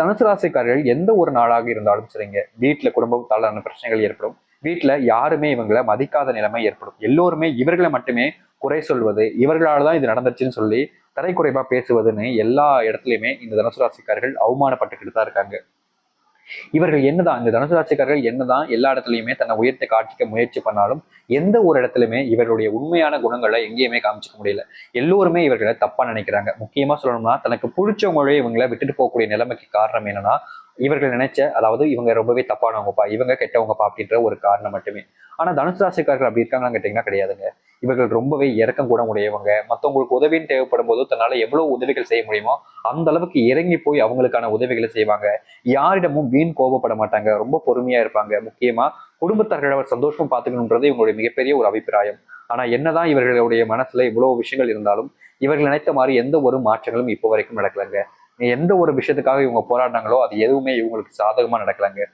தனுசு ராசிக்காரர்கள் எந்த ஒரு நாளாக இருந்தாலும் சரிங்க. வீட்டுல குடும்பத்தாலான பிரச்சனைகள் ஏற்படும். வீட்டுல யாருமே இவங்களை மதிக்காத நிலைமை ஏற்படும். எல்லோருமே இவர்களை மட்டுமே குறை சொல்வது இவர்களால் தான் இது நடந்துச்சுன்னு சொல்லி தரைக்குறைவா பேசுவதுன்னு எல்லா இடத்துலையுமே இந்த தனுசு ராசிக்காரர்கள் அவமானப்பட்டுக்கிட்டு தான் இருக்காங்க. இவர்கள் என்னதான் இந்த தனுசு ராசிக்காரர்கள் என்னதான் எல்லா இடத்துலையுமே தன்னை உயர்த்த காட்டிக்க முயற்சி பண்ணாலும் எந்த ஒரு இடத்துலையுமே இவர்களுடைய உண்மையான குணங்களை எங்கேயுமே காமிச்சிக்க முடியல. எல்லோருமே இவர்களை தப்பா நினைக்கிறாங்க. முக்கியமா சொல்லணும்னா தனக்கு பிடிச்சவங்களே இவங்களை விட்டுட்டு போகக்கூடிய நிலைமைக்கு காரணம் என்னன்னா இவர்கள் நினைச்ச அதாவது இவங்க ரொம்பவே தப்பானவங்கப்பா இவங்க கெட்டவங்கப்பா அப்படின்ற ஒரு காரணம் மட்டுமே. ஆனால் தனுசு ராசிக்காரர்கள் அப்படி இருக்காங்களான்னு கேட்டீங்கன்னா கிடையாதுங்க. இவர்கள் ரொம்பவே இறக்கம் கூட உடையவங்க. மற்றவங்களுக்கு உதவின்னு தேவைப்படும் போது தன்னால் எவ்வளோ உதவிகள் செய்ய முடியுமோ அந்த அளவுக்கு இறங்கி போய் அவங்களுக்கான உதவிகளை செய்வாங்க. யாரிடமும் வீண் கோபப்பட மாட்டாங்க. ரொம்ப பொறுமையாக இருப்பாங்க. முக்கியமாக குடும்பத்தார்களை சந்தோஷம் பார்த்துக்கணுன்றது இவங்களுடைய மிகப்பெரிய ஒரு அபிப்பிராயம். ஆனால் என்னதான் இவர்களுடைய மனசில் இவ்வளோ விஷயங்கள் இருந்தாலும் இவர்கள் நினைத்த மாதிரி எந்த ஒரு மாற்றங்களும் இப்போ வரைக்கும் நடக்கலங்க. எந்த ஒரு விஷயத்துக்காக இவங்க போராடினாங்களோ அது எதுவுமே இவங்களுக்கு சாதகமாக நடக்கலைங்க.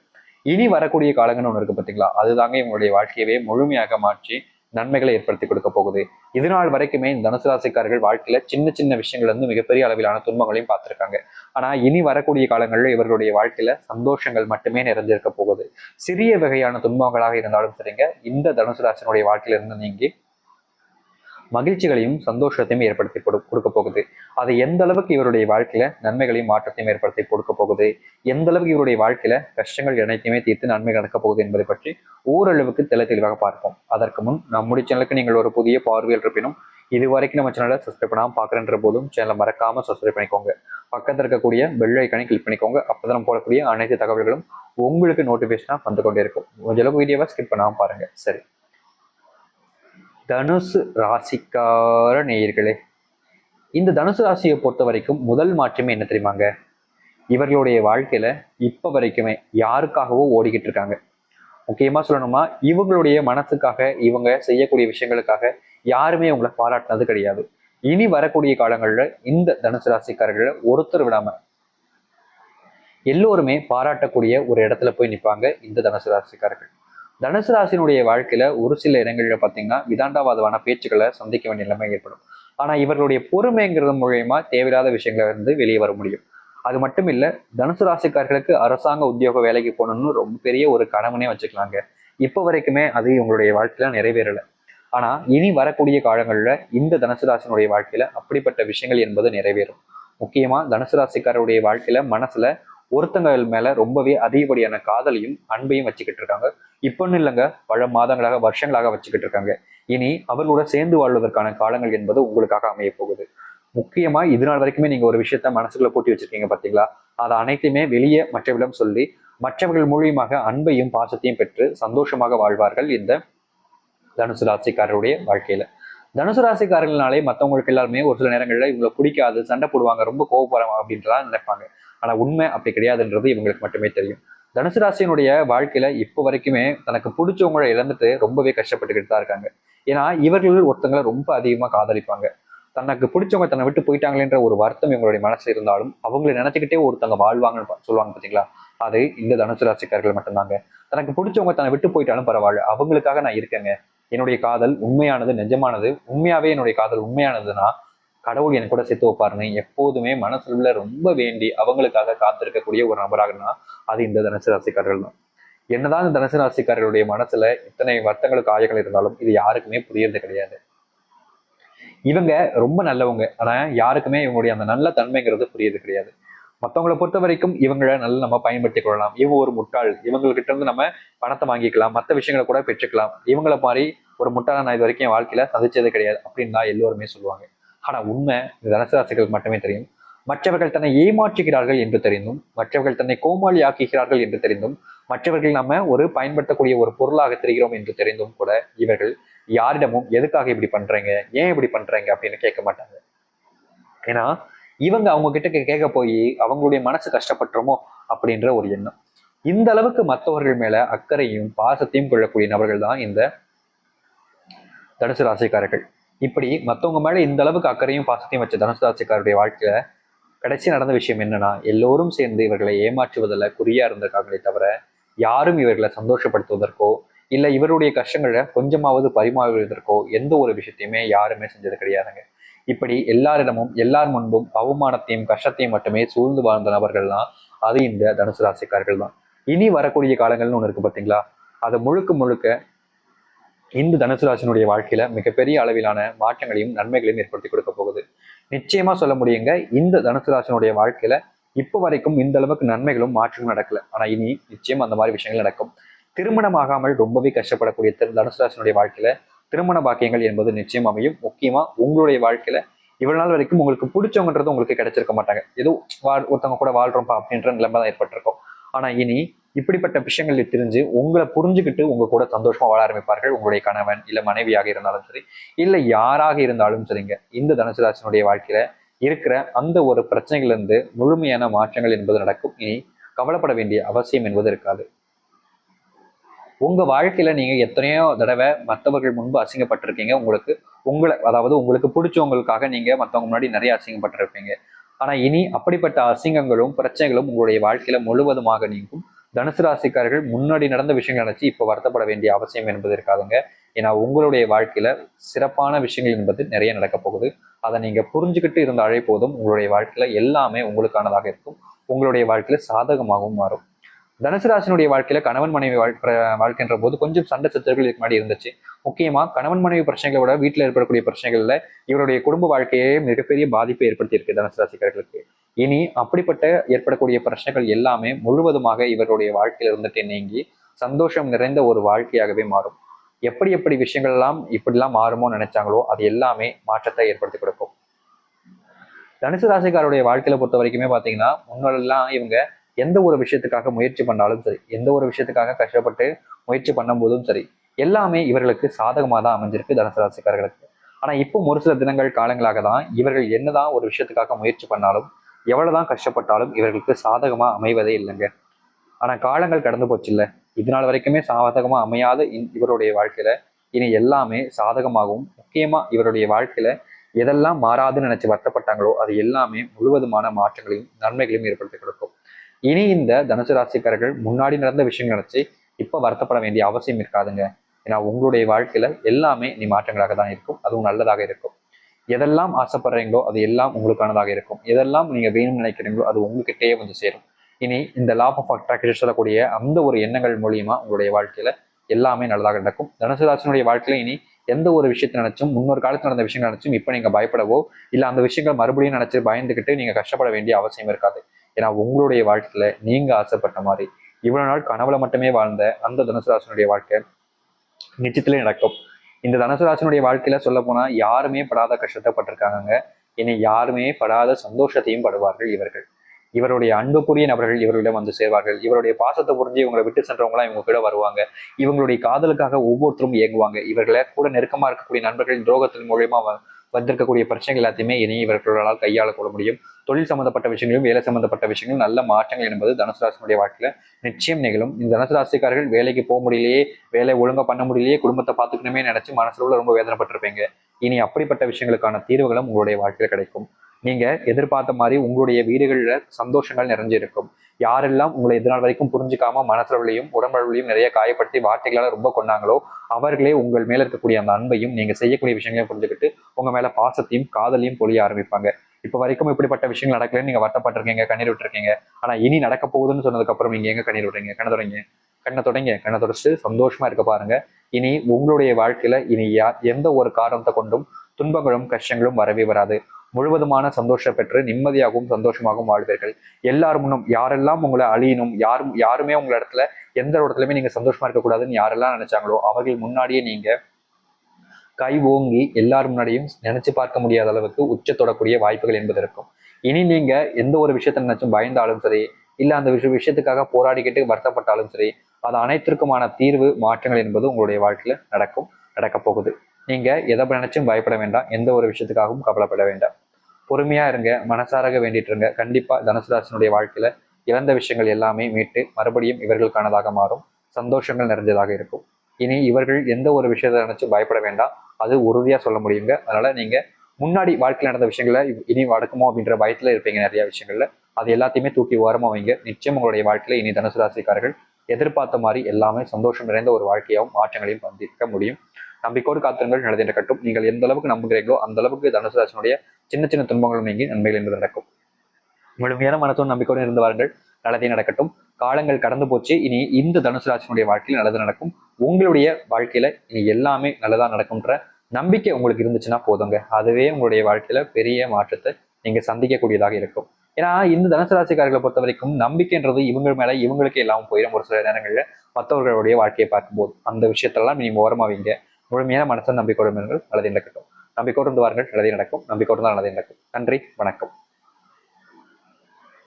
இனி வரக்கூடிய காலங்கள்னு ஒன்று இருக்கு பார்த்தீங்களா அதுதாங்க இவங்களுடைய வாழ்க்கையவே முழுமையாக மாற்றி நன்மைகளை ஏற்படுத்தி கொடுக்க போகுது. இது வரைக்குமே இந்த தனுசு ராசிக்காரர்கள் வாழ்க்கையில சின்ன சின்ன விஷயங்கள் வந்து மிகப்பெரிய அளவிலான துன்பங்களையும் பார்த்துருக்காங்க. ஆனா இனி வரக்கூடிய காலங்களில் இவர்களுடைய வாழ்க்கையில சந்தோஷங்கள் மட்டுமே நிறைஞ்சிருக்க போகுது. சிறிய வகையான துன்பங்களாக இருந்தாலும் சரிங்க இந்த தனுசு ராசினுடைய வாழ்க்கையில இருந்து நீங்கி மகிழ்ச்சிகளையும் சந்தோஷத்தையும் ஏற்படுத்தி கொடு கொடுக்க போகுது. அது எந்த அளவுக்கு இவருடைய வாழ்க்கையில நன்மைகளையும் மாற்றத்தையும் ஏற்படுத்தி கொடுக்க போகுது? எந்த அளவுக்கு இவருடைய வாழ்க்கையில கஷ்டங்கள் அனைத்தையுமே தீர்த்து நன்மை நடக்க போகுது என்பதை பற்றி ஓரளவுக்கு தெளி தெளிவாக பார்ப்போம். அதற்கு முன் நம்முடைய சேனலுக்கு நீங்கள் ஒரு புதிய பார்வையில் இருப்பினும் இது வரைக்கும் நம்ம சேனலை சப்ஸ்கிரைப் பண்ணாமல் பார்க்குறன்ற போதும் சேனலை மறக்காம சப்ஸ்கிரைப் பண்ணிக்கோங்க. பக்கத்தில் இருக்கக்கூடிய பெல் ஐக்கனை கிளிக் பண்ணிக்கோங்க. அப்போ போடக்கூடிய அனைத்து தகவல்களும் உங்களுக்கு நோட்டிஃபிகேஷனாக வந்து கொண்டே இருக்கும். கொஞ்சம் அளவுக்கு வீடியோவை ஸ்கிப் பண்ணாமல் பாருங்க. சரி. தனுசு ராசிக்கார நேயர்களே இந்த தனுசு ராசியை பொறுத்த வரைக்கும் முதல் மாற்றமே என்ன தெரியுமாங்க? இவர்களுடைய வாழ்க்கையில இப்ப வரைக்குமே யாருக்காகவோ ஓடிக்கிட்டு இருக்காங்க. முக்கியமா சொல்லணுமா இவங்களுடைய மனசுக்காக இவங்க செய்யக்கூடிய விஷயங்களுக்காக யாருமே இவங்களை பாராட்டினது கிடையாது. இனி வரக்கூடிய காலங்களில் இந்த தனுசு ராசிக்காரர்களை ஒருத்தர் விடாம எல்லோருமே பாராட்டக்கூடிய ஒரு இடத்துல போய் நிற்பாங்க இந்த தனுசு ராசிக்காரர்கள். தனுசு ராசினுடைய வாழ்க்கையில ஒரு சில இடங்களில் பார்த்தீங்கன்னா விதாண்டாவாதமான பேச்சுக்களை சந்திக்க வேண்டிய நிலைமை ஏற்படும். ஆனா இவர்களுடைய பொறுமைங்கிறது மூலயமா தேவையில்லாத விஷயங்களை இருந்து வெளியே வர முடியும். அது மட்டும் இல்ல தனுசு ராசிக்காரர்களுக்கு அரசாங்க உத்தியோக வேலைக்கு போகணும்னு ரொம்ப பெரிய ஒரு கனவுனே வச்சுக்கலாங்க. இப்போ வரைக்குமே அது இவங்களுடைய வாழ்க்கையில நிறைவேறல. ஆனா இனி வரக்கூடிய காலங்கள்ல இந்த தனுசு ராசினுடைய வாழ்க்கையில அப்படிப்பட்ட விஷயங்கள் என்பது நிறைவேறும். முக்கியமா தனுசு ராசிக்காரருடைய வாழ்க்கையில மனசுல ஒருத்தங்கள் மேல ரொம்பவே அதிகப்படியான காதலையும் அன்பையும் வச்சுக்கிட்டு இருக்காங்க. இப்போன்னு இல்லைங்க. பல மாதங்களாக வருஷங்களாக வச்சுக்கிட்டு இருக்காங்க. இனி அவர்களோட சேர்ந்து வாழ்வதற்கான காலங்கள் என்பது உங்களுக்காக அமைய போகுது. முக்கியமா இது நாள் வரைக்குமே நீங்க ஒரு விஷயத்த மனசுக்குள்ள கூட்டி வச்சிருக்கீங்க பாத்தீங்களா? அதை அனைத்தையுமே வெளியே மற்றவர்களிடம் சொல்லி மற்றவர்கள் மூலியமாக அன்பையும் பாசத்தையும் பெற்று சந்தோஷமாக வாழ்வார்கள் இந்த தனுசு ராசிக்காரருடைய வாழ்க்கையில. தனுசு ராசிக்காரர்கள்னாலே மற்றவங்களுக்கு எல்லாருமே ஒரு சில நேரங்களில் இவங்களை பிடிக்காது சண்டை போடுவாங்க ரொம்ப கோவப்படுறாங்க அப்படின்றதான் நினைப்பாங்க. ஆனால் உண்மை அப்படி கிடையாதுன்றது இவங்களுக்கு மட்டுமே தெரியும். தனுசு ராசியினுடைய வாழ்க்கையில இப்போ வரைக்குமே தனக்கு பிடிச்சவங்களை இழந்துட்டு ரொம்பவே கஷ்டப்பட்டுக்கிட்டு தான் இருக்காங்க. ஏன்னா இவர்கள் ஒருத்தங்களை ரொம்ப அதிகமாக காதலிப்பாங்க. தனக்கு பிடிச்சவங்க தன்னை விட்டு போயிட்டாங்களேன்ற ஒரு வருத்தம் இவங்களுடைய மனசுல இருந்தாலும் அவங்களை நினைச்சுக்கிட்டே ஒருத்தங்க வாழ்வாங்கன்னு சொல்லுவாங்க பார்த்தீங்களா அது இந்த தனுசு ராசிக்காரர்கள் மட்டும்தாங்க. தனக்கு பிடிச்சவங்க தன்னை விட்டு போயிட்டாலும் பரவாயில்ல. அவங்களுக்காக நான் இருக்கேங்க. என்னுடைய காதல் உண்மையானது நிஜமானது. உண்மையாவே என்னுடைய காதல் உண்மையானதுன்னா கடவுள் என் கூட சேர்த்து வைப்பாருன்னு எப்போதுமே மனசுல ரொம்ப வேண்டி அவங்களுக்காக காத்திருக்கக்கூடிய ஒரு நபராகனா அது இந்த தனுசு ராசிக்காரர்கள் தான். என்னதான் இந்த தனுசு ராசிக்காரர்களுடைய மனசுல இத்தனை வருத்தங்களுக்கு ஆயங்கள் இருந்தாலும் இது யாருக்குமே புரியறது கிடையாது. இவங்க ரொம்ப நல்லவங்க. ஆனா யாருக்குமே இவங்களுடைய அந்த நல்ல தன்மைங்கிறது புரியறது கிடையாது. மற்றவங்களை பொறுத்த வரைக்கும் இவங்களை நல்லா நம்ம பயன்படுத்திக் கொள்ளலாம். இவங்க ஒரு முட்டாள். இவங்ககிட்ட இருந்து நம்ம பணத்தை வாங்கிக்கலாம். மற்ற விஷயங்களை கூட பெற்றுக்கலாம். இவங்கள மாதிரி ஒரு முட்டாளை நான் இது வரைக்கும் என் வாழ்க்கையில சந்திச்சது கிடையாது. அப்படின்னு தான் எல்லோருமே சொல்லுவாங்க. ஆனால் உண்மை. இந்த தனுசு ராசிகளுக்கு மட்டுமே தெரியும். மற்றவர்கள் தன்னை ஏமாற்றுகிறார்கள் என்று தெரிந்தும் மற்றவர்கள் தன்னை கோமாளி ஆக்குகிறார்கள் என்று தெரிந்தும் மற்றவர்கள் நம்ம ஒரு பயன்படுத்தக்கூடிய ஒரு பொருளாக தெரிகிறோம் என்று தெரிந்தும் கூட இவர்கள் யாரிடமும் எதுக்காக இப்படி பண்றீங்க? ஏன் இப்படி பண்றீங்க? அப்படின்னு கேட்க மாட்டாங்க. ஏன்னா இவங்க அவங்க கிட்ட கேட்க போய் அவங்களுடைய மனசு கஷ்டப்பட்டுருமோ அப்படின்ற ஒரு எண்ணம். இந்த அளவுக்கு மற்றவர்கள் மேல அக்கறையும் பாசத்தையும் கொள்ளக்கூடிய நபர்கள் தான் இந்த தனுசு ராசிக்காரர்கள். இப்படி மற்றவங்க மேலே இந்த அளவுக்கு அக்கறையும் பாசத்தையும் வச்ச தனுசு வாழ்க்கையில் வாழ்க்கையில கடைசி நடந்த விஷயம் என்னன்னா எல்லோரும் சேர்ந்து இவர்களை ஏமாற்றுவதில் குறியா இருந்திருக்காங்களே தவிர யாரும் இவர்களை சந்தோஷப்படுத்துவதற்கோ இல்லை இவருடைய கஷ்டங்களை கொஞ்சமாவது பரிமாறுவதற்கோ எந்த ஒரு விஷயத்தையுமே யாருமே செஞ்சது கிடையாதுங்க. இப்படி எல்லாரிடமும் எல்லார் முன்பும் அவமானத்தையும் கஷ்டத்தையும் மட்டுமே சூழ்ந்து வாழ்ந்த நபர்கள்லாம் அது இந்த தனுசு ராசிக்காரர்கள் தான். இனி வரக்கூடிய காலங்கள்னு ஒன்று இருக்கு பார்த்தீங்களா அதை முழுக்க முழுக்க இந்து தனுசு ராசினுடைய வாழ்க்கையில மிகப்பெரிய அளவிலான மாற்றங்களையும் நன்மைகளையும் ஏற்படுத்தி கொடுக்க போகுது. நிச்சயமா சொல்ல முடியுங்க இந்த தனுசு ராசினுடைய வாழ்க்கையில இப்போ வரைக்கும் இந்த அளவுக்கு நன்மைகளும் மாற்றங்களும் நடக்கல. ஆனா இனி நிச்சயம் அந்த மாதிரி விஷயங்கள் நடக்கும். திருமணம் ஆகாமல் ரொம்பவே கஷ்டப்படக்கூடிய திரு- தனுசு ராசினுடைய வாழ்க்கையில திருமண பாக்கியங்கள் என்பது நிச்சயம் அமையும். முக்கியமா உங்களுடைய வாழ்க்கையில இவ்வளவு நாள் வரைக்கும் உங்களுக்கு பிடிச்சவங்கன்றது உங்களுக்கு கிடைச்சிருக்க மாட்டாங்க. ஏதோ வாழ் ஒருத்தவங்க கூட வாழ்றோம்ப்பா அப்படின்ற நிலைமை தான் ஏற்பட்டிருக்கும். ஆனால் இனி இப்படிப்பட்ட விஷயங்கள் தெரிஞ்சு உங்களை புரிஞ்சுக்கிட்டு உங்க கூட சந்தோஷமா வாழ ஆரம்பிப்பார்கள் உங்களுடைய கணவன் இல்லை மனைவியாக இருந்தாலும் சரி இல்லை யாராக இருந்தாலும் சரிங்க. இந்த தனுசுராசனுடைய வாழ்க்கையில இருக்கிற அந்த ஒரு பிரச்சனைகள்லேருந்து முழுமையான மாற்றங்கள் என்பது நடக்கும். இனி கவலைப்பட வேண்டிய அவசியம் என்பது இருக்காது. உங்க வாழ்க்கையில நீங்க எத்தனையோ தடவை மற்றவர்கள் முன்பு அசிங்கப்பட்டிருக்கீங்க. உங்களுக்கு உங்களை அதாவது உங்களுக்கு பிடிச்சவங்களுக்காக நீங்க மற்றவங்க முன்னாடி நிறைய அசிங்கப்பட்டிருப்பீங்க. ஆனால் இனி அப்படிப்பட்ட அசிங்கங்களும் பிரச்சனைகளும் உங்களுடைய வாழ்க்கையில முழுவதுமாக நீங்கும். தனுசு ராசிக்காரர்கள் முன்னாடி நடந்த விஷயங்கள் நினச்சி இப்போ வருத்தப்பட வேண்டிய அவசியம் என்பது இருக்காதுங்க. ஏன்னா உங்களுடைய வாழ்க்கையில சிறப்பான விஷயங்கள் என்பது நிறைய நடக்க போகுது. அதை நீங்க புரிஞ்சுக்கிட்டு இருந்தாலே போதும். உங்களுடைய வாழ்க்கையில எல்லாமே உங்களுக்கானதாக இருக்கும். உங்களுடைய வாழ்க்கையில சாதகமாகவும் மாறும். தனுசு ராசினுடைய வாழ்க்கையில கணவன் மனைவி வாழ்க்கை வாழ்க்கைன்ற போது கொஞ்சம் சண்டை சச்சரவுகள் இதுக்கு முன்னாடி இருந்துச்சு. முக்கியமா கணவன் மனைவி பிரச்சனைகளை விட வீட்டில் ஏற்படக்கூடிய பிரச்சனைகள்ல இவருடைய குடும்ப வாழ்க்கையே மிகப்பெரிய பாதிப்பை ஏற்படுத்தி இருக்கு தனுசு ராசிக்காரர்களுக்கு. இனி அப்படிப்பட்ட ஏற்படக்கூடிய பிரச்சனைகள் எல்லாமே முழுவதுமாக இவருடைய வாழ்க்கையில இருந்துட்டு நீங்கி சந்தோஷம் நிறைந்த ஒரு வாழ்க்கையாகவே மாறும். எப்படி எப்படி விஷயங்கள் எல்லாம் இப்படிலாம் மாறுமோ நினைச்சாங்களோ அது எல்லாமே மாற்றத்தை ஏற்படுத்தி கொடுக்கும். தனுசு ராசிக்காருடைய வாழ்க்கையில பொறுத்த வரைக்குமே பாத்தீங்கன்னா முன்னாடிலாம் இவங்க எந்த ஒரு விஷயத்துக்காக முயற்சி பண்ணாலும் சரி எந்த ஒரு விஷயத்துக்காக கஷ்டப்பட்டு முயற்சி பண்ணும் போதும் சரி எல்லாமே இவர்களுக்கு சாதகமாக தான் அமைஞ்சிருக்கு தனுசு ராசிக்காரர்களுக்கு இப்போ ஒரு சில தினங்கள் காலங்களாக தான் இவர்கள் என்னதான் ஒரு விஷயத்துக்காக முயற்சி பண்ணாலும் எவ்வளவுதான் கஷ்டப்பட்டாலும் இவர்களுக்கு சாதகமாக அமைவதே இல்லைங்க. ஆனால் காலங்கள் கடந்து போச்சு இல்லை இது நாள் வரைக்குமே சாதகமாக அமையாத இந்- இவருடைய வாழ்க்கையில இனி எல்லாமே சாதகமாகவும் முக்கியமாக இவருடைய வாழ்க்கையில எதெல்லாம் மாறாதுன்னு நினைச்சு வருத்தப்பட்டாங்களோ அது எல்லாமே முழுவதுமான மாற்றங்களையும் நன்மைகளையும் ஏற்படுத்தி கொடுக்கும். இனி இந்த தனுசு ராசிக்காரர்கள் முன்னாடி நடந்த விஷயங்கள் நினைச்சு இப்போ வருத்தப்பட வேண்டிய அவசியம் இருக்காதுங்க. ஏன்னா உங்களுடைய வாழ்க்கையில எல்லாமே இனி மாற்றங்களாக தான் இருக்கும். அதுவும் நல்லதாக இருக்கும். எதெல்லாம் ஆசைப்படுறீங்களோ அது எல்லாம் உங்களுக்கானதாக இருக்கும். எதெல்லாம் நீங்க வேணும்னு நினைக்கிறீங்களோ அது உங்ககிட்டயே வந்து சேரும். இனி இந்த லாப் ஆஃப் அட்ராக்ஷன் சொல்லக்கூடிய அந்த ஒரு எண்ணங்கள் மூலியமா உங்களுடைய வாழ்க்கையில எல்லாமே நல்லதாக நடக்கும். தனுசு ராசினுடைய வாழ்க்கையில இனி எந்த ஒரு விஷயத்தை நினைச்சும் முன்னொரு காலத்தில் நடந்த விஷயங்கள் நினைச்சும் இப்போ நீங்க பயப்படவோ இல்லை அந்த விஷயங்கள் மறுபடியும் நினைச்சு பயந்துக்கிட்டு நீங்க கஷ்டப்பட வேண்டிய அவசியம் இருக்காது. ஏன்னா உங்களுடைய வாழ்க்கையில நீங்க ஆசைப்பட்ட மாதிரி இவ்வளவு நாள் கனவுல மட்டுமே வாழ்ந்த அந்த தனுசுராசனுடைய வாழ்க்கை நிச்சயத்திலே நடக்கும். இந்த தனுசு வாழ்க்கையில சொல்ல போனா யாருமே படாத கஷ்டத்தை பட்டிருக்காங்க இனி யாருமே படாத சந்தோஷத்தையும் படுவார்கள் இவர்கள். இவருடைய அன்புக்குரிய நபர்கள் இவர்களிடம் வந்து சேர்வார்கள். இவருடைய பாசத்தை புரிஞ்சு இவங்களை விட்டு சென்றவங்களாம் இவங்க கூட வருவாங்க. இவங்களுடைய காதலுக்காக ஒவ்வொருத்தரும் இயங்குவாங்க. இவர்களை கூட நெருக்கமா இருக்கக்கூடிய நண்பர்கள் துரோகத்தின் மூலியமா வந்திருக்கக்கூடிய பிரச்சனைகள் எல்லாத்தையுமே இனி இவர்களால் கையாளக்கூட முடியும். தொழில் சம்பந்தப்பட்ட விஷயங்களும் வேலை சம்பந்தப்பட்ட விஷயங்களும் நல்ல மாற்றங்கள் என்பது தனுசு ராசினுடைய வாழ்க்கையில நிச்சயம் நிகழும். இந்த தனுசு ராசிக்காரர்கள் வேலைக்கு போக முடியலையே வேலை ஒழுங்கா பண்ண முடியலையே குடும்பத்தை பார்த்துக்கணுமே நினைச்சு மனசுல ரொம்ப வேதனைப்பட்டிருப்பீங்க. இனி அப்படிப்பட்ட விஷயங்களுக்கான தீர்வுகளும் உங்களுடைய வாழ்க்கையில கிடைக்கும். நீங்க எதிர்பார்த்த மாதிரி உங்களுடைய வீடுகளில் சந்தோஷங்கள் நிறைஞ்சிருக்கும். யாரெல்லாம் உங்களை இது வரைக்கும் புரிஞ்சுக்காம மனசளவுலையும் உடம்பளவுலையும் நிறைய காயப்படுத்தி வார்த்தைகளால ரொம்ப கொண்டாங்களோ அவர்களே உங்கள் மேல இருக்கக்கூடிய அந்த அன்பையும் நீங்க செய்யக்கூடிய விஷயங்களையும் புரிஞ்சுக்கிட்டு உங்க மேல பாசத்தையும் காதலையும் பொழிய ஆரம்பிப்பாங்க. இப்போ வரைக்கும் இப்படிப்பட்ட விஷயங்கள் நடக்கலன்னு நீங்க வருத்தப்பட்டிருக்கீங்க கண்ணீர் விட்டுருக்கீங்க. ஆனா இனி நடக்க போகுதுன்னு சொன்னதுக்கு அப்புறம் நீங்க எங்க கண்ணீர் விடுறீங்க? கண்ணை தொடங்க. கண்ணை தொடங்க. கண்ணை தொடச்சு சந்தோஷமா இருக்க பாருங்க. இனி உங்களுடைய வாழ்க்கையில இனி யா- எந்த ஒரு காரணத்தை கொண்டும் துன்பங்களும் கஷ்டங்களும் வரவே வராது. முழுவதுமான சந்தோஷம் பெற்று நிம்மதியாகவும் சந்தோஷமாகவும் வாழ்வீர்கள். எல்லார் முன்னும் யாரெல்லாம் உங்களை அழியணும் யாரும் யாருமே உங்களை இடத்துல எந்த இடத்துலயுமே நீங்க சந்தோஷமா இருக்கக்கூடாதுன்னு யாரெல்லாம் நினைச்சாங்களோ அவர்கள் முன்னாடியே நீங்க கை ஓங்கி எல்லார் முன்னாடியும் நினைச்சு பார்க்க முடியாத அளவுக்கு உச்ச தொடக்கூடிய வாய்ப்புகள் என்பது இருக்கும். இனி நீங்க எந்த ஒரு விஷயத்த நினைச்சும் பயந்தாலும் சரி இல்ல அந்த விஷய விஷயத்துக்காக போராடிக்கிட்டு வருத்தப்பட்டாலும் சரி அது அனைத்திற்குமான தீர்வு மாற்றங்கள் என்பது உங்களுடைய வாழ்க்கையில நடக்கும் நடக்க போகுது. நீங்க எதை நினைச்சும் பயப்பட வேண்டாம் எந்த ஒரு விஷயத்துக்காகவும் கவலைப்பட வேண்டாம். பொறுமையா இருங்க மனசாரக வேண்டிட்டு இருங்க. கண்டிப்பா தனுசுராசனுடைய வாழ்க்கையில இழந்த விஷயங்கள் எல்லாமே மீட்டு மறுபடியும் இவர்களுக்கானதாக மாறும். சந்தோஷங்கள் நிறைஞ்சதாக இருக்கும். இனி இவர்கள் எந்த ஒரு விஷயத்தை நினைச்சு பயப்பட வேண்டாம். அது உறுதியா சொல்ல முடியுங்க. அதனால நீங்க முன்னாடி வாழ்க்கையில் நடந்த விஷயங்கள இனி நடக்குமோ அப்படின்ற பயத்துல இருப்பீங்க நிறைய விஷயங்கள்ல. அது எல்லாத்தையுமே தூக்கி ஓரமா வைங்க. நிச்சயம் உங்களுடைய வாழ்க்கையில இனி தனுசு ராசிக்காரர்கள் எதிர்பார்த்த மாதிரி எல்லாமே சந்தோஷம் நிறைந்த ஒரு வாழ்க்கையாகவும் மாற்றங்களையும் வந்திருக்க முடியும். நம்பிக்கோடு காத்திரங்கள். நடத்திட்டு கட்டும். நீங்கள் எந்த அளவுக்கு நம்புகிறீங்களோ அந்த அளவுக்கு தனுசு ராசினுடைய சின்ன சின்ன துன்பங்களும் நீங்கி நன்மைகள் என்பது நடக்கும். முழுமையான மனத்தோடு நம்பிக்கையோடு இருந்து வாருங்கள். நல்லதே நடக்கட்டும். காலங்கள் கடந்து போச்சு. இனி இந்த தனுசு ராசினுடைய வாழ்க்கையில் நல்லது நடக்கும். உங்களுடைய வாழ்க்கையில இனி எல்லாமே நல்லதா நடக்கும்ன்ற நம்பிக்கை உங்களுக்கு இருந்துச்சுன்னா போதுங்க. அதுவே உங்களுடைய வாழ்க்கையில பெரிய மாற்றத்தை நீங்க சந்திக்கக்கூடியதாக இருக்கும். ஏன்னா இந்த தனுசு ராசிக்காரர்களை பொறுத்த வரைக்கும் நம்பிக்கைன்றது இவங்க மேல இவங்களுக்கு இல்லாமல் போயிடும் ஒரு சில நேரங்களில். மற்றவர்களுடைய வாழ்க்கையை பார்க்கும்போது அந்த விஷயத்தெல்லாம் நீங்க ஓரமாவீங்க முழுமையான மனசை நம்பிக்கை நல்லது நடக்கட்டும். நம்பிக்கை இருந்து வாருங்கள். நல்லதே நடக்கும். நம்பிக்கை நல்லதே நடக்கும். நன்றி. வணக்கம்.